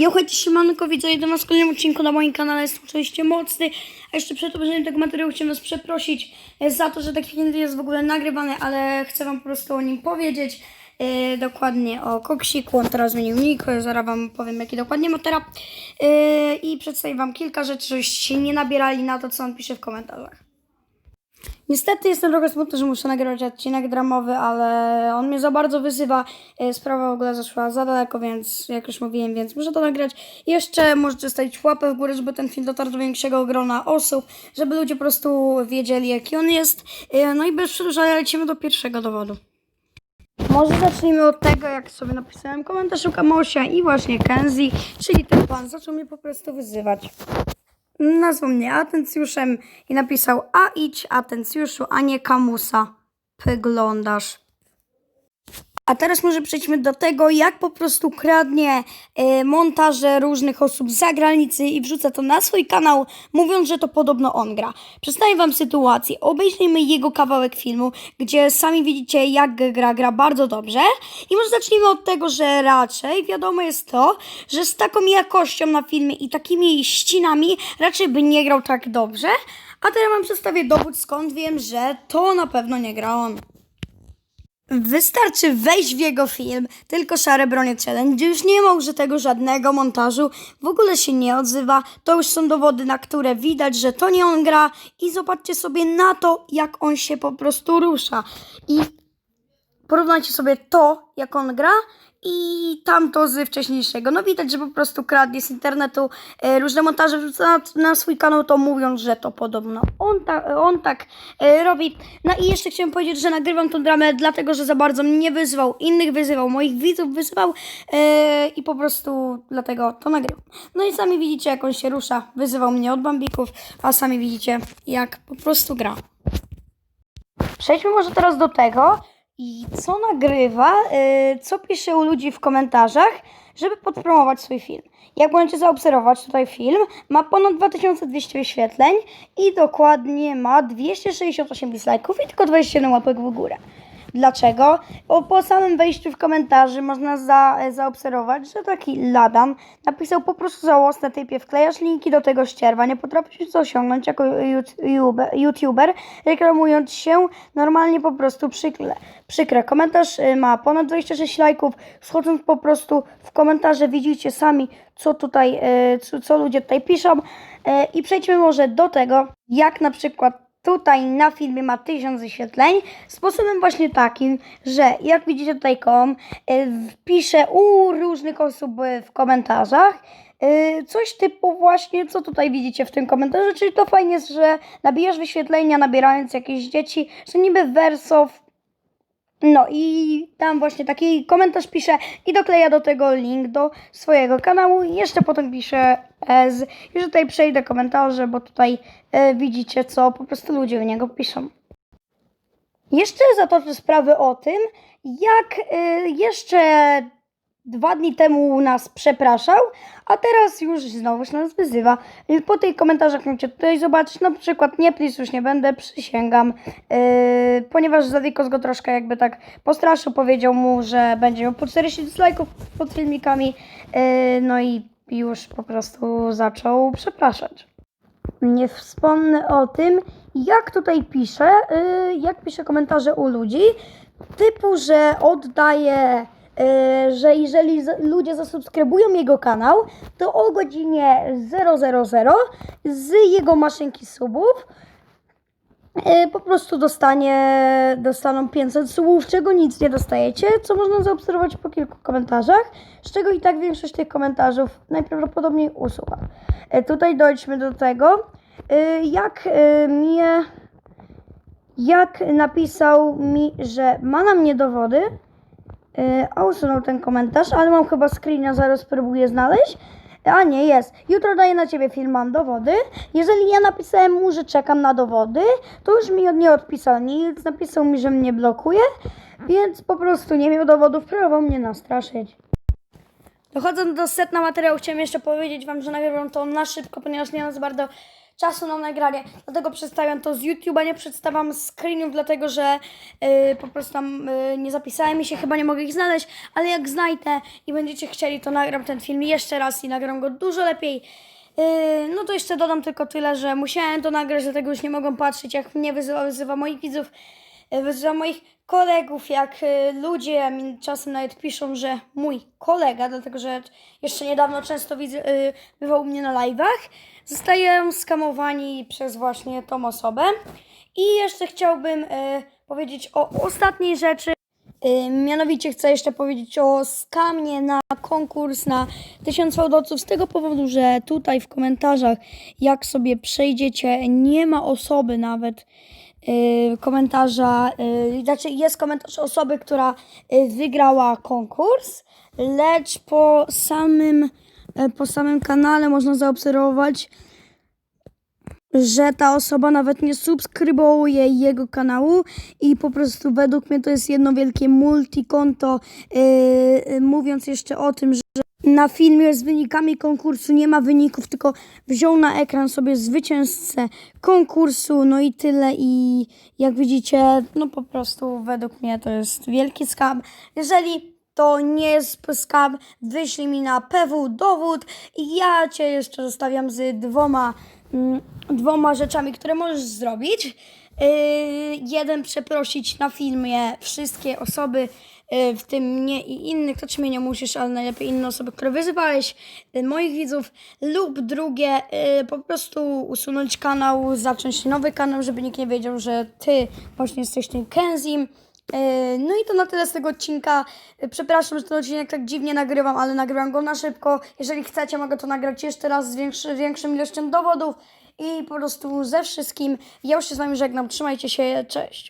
Jo, hejcie, siemanko, widzę nas w kolejnym odcinku na moim kanale, jest oczywiście mocny. A jeszcze przed obejrzeniem tego materiału chciałem was przeprosić e, za to, że taki film jest w ogóle nagrywany, ale chcę wam po prostu o nim powiedzieć. E, dokładnie o Koksiku, on teraz zmienił nick, zaraz wam powiem jaki dokładnie ma teraz. E, I przedstawię wam kilka rzeczy, żebyście się nie nabierali na to, co on pisze w komentarzach. Niestety jestem trochę smutny, że muszę nagrywać odcinek dramowy, ale on mnie za bardzo wyzywa. E, Sprawa w ogóle zaszła za daleko, więc jak już mówiłem, więc muszę to nagrać. Jeszcze możecie stawić łapę w górę, żeby ten film dotarł do większego grona osób, żeby ludzie po prostu wiedzieli, jaki on jest. E, No i bez przedłużania lecimy do pierwszego dowodu. Może zacznijmy od tego, jak sobie napisałem komentarz u Kamosia i właśnie Kenzie, czyli ten pan zaczął mnie po prostu wyzywać. Nazwał mnie atencjuszem i napisał a idź atencjuszu, a nie kamusa. Wyglądasz. A teraz może przejdźmy do tego, jak po prostu kradnie e, montaże różnych osób z zagranicy i wrzuca to na swój kanał, mówiąc, że to podobno on gra. Przedstawię wam sytuację. Obejrzyjmy jego kawałek filmu, gdzie sami widzicie, jak gra, gra bardzo dobrze. I może zacznijmy od tego, że raczej wiadomo jest to, że z taką jakością na filmie i takimi ścinami raczej by nie grał tak dobrze. A teraz wam przedstawię dowód, skąd wiem, że to na pewno nie gra on. Wystarczy wejść w jego film, tylko szare bronie challenge, gdzie już nie ma użytego żadnego montażu, w ogóle się nie odzywa. To już są dowody, na które widać, że to nie on gra i zobaczcie sobie na to, jak on się po prostu rusza. I porównajcie sobie to, jak on gra i tamto z wcześniejszego. No widać, że po prostu kradnie z internetu e, różne montaże wrzuca na, na swój kanał, to mówiąc, że to podobno on, ta, on tak e, robi. No i jeszcze chciałem powiedzieć, że nagrywam tą dramę dlatego, że za bardzo mnie wyzywał, innych wyzywał, moich widzów wyzywał e, i po prostu dlatego to nagrywam. No i sami widzicie, jak on się rusza. Wyzywał mnie od bambików, a sami widzicie, jak po prostu gra. Przejdźmy może teraz do tego, i co nagrywa, yy, co pisze u ludzi w komentarzach, żeby podpromować swój film. Jak możecie zaobserwować, tutaj film ma ponad 2200 wyświetleń i dokładnie ma 268 dislike'ów i tylko 27 łapek w górę. Dlaczego? Bo po samym wejściu w komentarzy można za, zaobserwować, że taki Ladan napisał po prostu żałosne typie, wklejasz linki do tego ścierwa, nie potrafisz osiągnąć jako youtuber, reklamując się normalnie po prostu przykle. Przykre. Komentarz y, ma ponad 26 lajków, wchodząc po prostu w komentarze widzicie sami, co tutaj, y, co, co ludzie tutaj piszą Y, i przejdźmy może do tego, jak na przykład tutaj na filmie ma 1000 wyświetleń sposobem właśnie takim, że jak widzicie tutaj kom, y, pisze u różnych osób w komentarzach y, coś typu właśnie, co tutaj widzicie w tym komentarzu, czyli to fajnie że nabijasz wyświetlenia nabierając jakieś dzieci, że niby wersow no i tam właśnie taki komentarz pisze i dokleja do tego link do swojego kanału jeszcze potem pisze z. Już tutaj przejdę komentarze, bo tutaj e, widzicie, co po prostu ludzie w niego piszą. Jeszcze zatoczę sprawę o tym, jak e, jeszcze dwa dni temu nas przepraszał, a teraz już znowu się nas wyzywa. I Po tych komentarzach możecie tutaj zobaczyć, na przykład nie please, już nie będę, przysięgam, yy, ponieważ Zadikos go troszkę jakby tak postraszył, powiedział mu, że będzie miał po 40 dislike'ów pod filmikami, yy, no i już po prostu zaczął przepraszać. Nie wspomnę o tym, jak tutaj pisze, yy, jak pisze komentarze u ludzi, typu, że oddaje, yy, że jeżeli ludzie zasubskrybują jego kanał, to o godzinie 000 z jego maszynki subów yy, po prostu dostanie, dostaną 500 subów, czego nic nie dostajecie, co można zaobserwować po kilku komentarzach, z czego i tak większość tych komentarzów najprawdopodobniej usuwa. Yy, tutaj dojdźmy do tego, jak mnie jak napisał mi, że ma na mnie dowody, a usunął ten komentarz, ale mam chyba screena, zaraz spróbuję znaleźć. A nie, jest. Jutro daję na ciebie film, mam dowody. Jeżeli ja napisałem mu, że czekam na dowody, to już mi nie odpisał nic. Napisał mi, że mnie blokuje, więc po prostu nie miał dowodów, próbował mnie nastraszyć. Dochodząc do setna materiału, chciałem jeszcze powiedzieć Wam, że nagrywam to na szybko, ponieważ nie mam za bardzo czasu na nagranie, dlatego przedstawiam to z YouTube'a, nie przedstawiam screenów, dlatego że y, po prostu tam y, nie zapisałem mi się, chyba nie mogę ich znaleźć, ale jak znajdę i będziecie chcieli, to nagram ten film jeszcze raz i nagram go dużo lepiej. Yy, no to jeszcze dodam tylko tyle, że musiałem to nagrać, dlatego już nie mogą patrzeć, jak mnie wyzywa, wyzywa moich widzów, yy, wyzywa moich kolegów, jak yy, ludzie mi czasem nawet piszą, że mój kolega, dlatego że jeszcze niedawno często widzę, yy, bywał u mnie na live'ach, zostają skamowani przez właśnie tą osobę. I jeszcze chciałbym powiedzieć o ostatniej rzeczy. Mianowicie chcę jeszcze powiedzieć o skamie na konkurs na 1000 fałdowców z tego powodu, że tutaj w komentarzach, jak sobie przejdziecie, nie ma osoby nawet komentarza, yy, znaczy jest komentarz osoby, która yy, wygrała konkurs, lecz po samym, po samym kanale można zaobserwować, że ta osoba nawet nie subskrybuje jego kanału i po prostu według mnie to jest jedno wielkie multikonto. Yy, mówiąc jeszcze o tym, że na filmie z wynikami konkursu nie ma wyników, tylko wziął na ekran sobie zwycięzcę konkursu, no i tyle. I jak widzicie, no po prostu według mnie to jest wielki skam. Jeżeli to nie jest skam, wyślij mi na PW dowód i ja cię jeszcze zostawiam z dwoma, mm, dwoma rzeczami, które możesz zrobić. Yy, jeden przeprosić na filmie wszystkie osoby, w tym mnie i innych, to czy mnie nie musisz, ale najlepiej inne osoby, które wyzywałeś, yy, moich widzów, lub drugie, yy, po prostu usunąć kanał, zacząć nowy kanał, żeby nikt nie wiedział, że ty właśnie jesteś tym Kenzim. No i to na tyle z tego odcinka. Przepraszam, że ten odcinek tak dziwnie nagrywam, ale nagrywam go na szybko. Jeżeli chcecie, mogę to nagrać jeszcze raz z większy, większą ilością dowodów i po prostu ze wszystkim. Ja już się z Wami żegnam. Trzymajcie się, cześć.